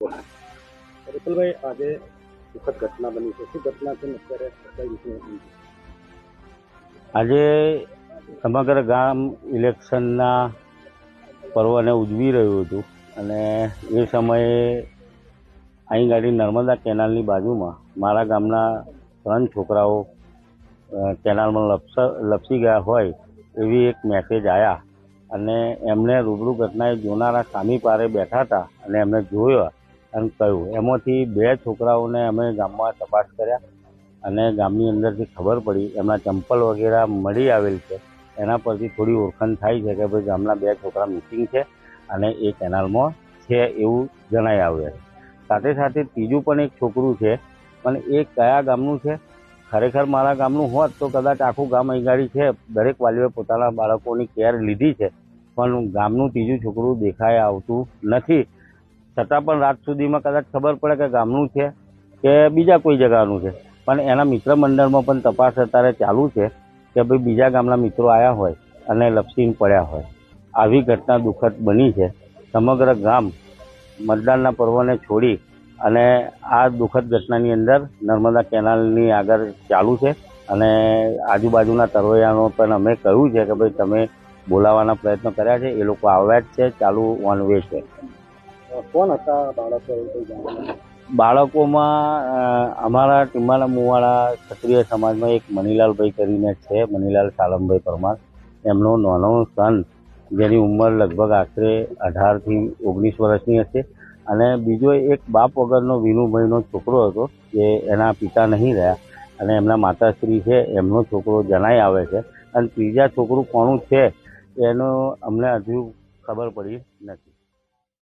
રિપુલભાઈ આજે દુઃખદ ઘટના બની છે શું ઘટના છે અત્યારે આજે સમગ્ર ગામ ઇલેક્શનના પર્વને ઉજવી રહ્યું હતું અને એ સમયે અહીં ગાડી નર્મદા કેનાલની બાજુમાં મારા ગામના ત્રણ છોકરાઓ કેનાલમાં લપસ, લપસી ગયા હોય એવી એક મેસેજ આવ્યા અને એમને રૂબરૂ ઘટનાએ જોનારા સામી પારે બેઠા હતા અને એમને જોયા અને કહ્યું. એમાંથી બે છોકરાઓને અમે ગામમાં તપાસ કર્યા અને ગામની અંદરથી ખબર પડી, એમના ચંપલ વગેરે મળી આવેલ છે. એના પરથી થોડી ઓળખાણ થાય છે કે ભાઈ ગામના બે છોકરા મિસિંગ છે અને એ કેનાલમાં છે એવું જણાઈ આવે સાથે સાથે ત્રીજું પણ એક છોકરું છે, પણ એ કયા ગામનું છે? ખરેખર મારા ગામનું હોત તો કદાચ આખું ગામ અહીં છે. દરેક વાલીઓએ પોતાના બાળકોની કેર લીધી છે, પણ ગામનું ત્રીજું છોકરું દેખાય આવતું નથી. છતાં પણ રાત સુધીમાં કદાચ ખબર પડે કે ગામનું છે કે બીજા કોઈ જગાનું છે. પણ એના મિત્ર મંડળમાં પણ તપાસ અત્યારે ચાલુ છે કે ભાઈ બીજા ગામના મિત્રો આવ્યા હોય અને લપસીને પડ્યા હોય. આવી ઘટના દુઃખદ બની છે. સમગ્ર ગામ મતદાનના પર્વને છોડી અને આ દુઃખદ ઘટનાની અંદર નર્મદા કેનાલની આગળ ચાલુ છે અને આજુબાજુના તરવૈયાનો પણ અમે કહ્યું છે કે ભાઈ તમે બોલાવવાના પ્રયત્નો કર્યા છે. એ લોકો આવ્યા જ છે. ચાલુ વન વે છે. કોણ હતા બાળકો બાળકોમાં અમારા ટીમાના મુવાડા ક્ષત્રિય સમાજમાં એક મનીલાલભાઈ કરીને છે મનીલાલ સાલમભાઈ પરમાર. એમનો નાનો સન, જેની ઉંમર લગભગ આશરે અઢારથી ઓગણીસ વર્ષની હશે. અને બીજો એક બાપ વગરનો વિનુભાઈનો છોકરો હતો, જે એના પિતા નહીં રહ્યા. અને એમના માતાશ્રી છે, એમનો છોકરો જણાઈ આવે છે. અને ત્રીજા છોકરું કોણું છે, એનો અમને હજુ ખબર પડી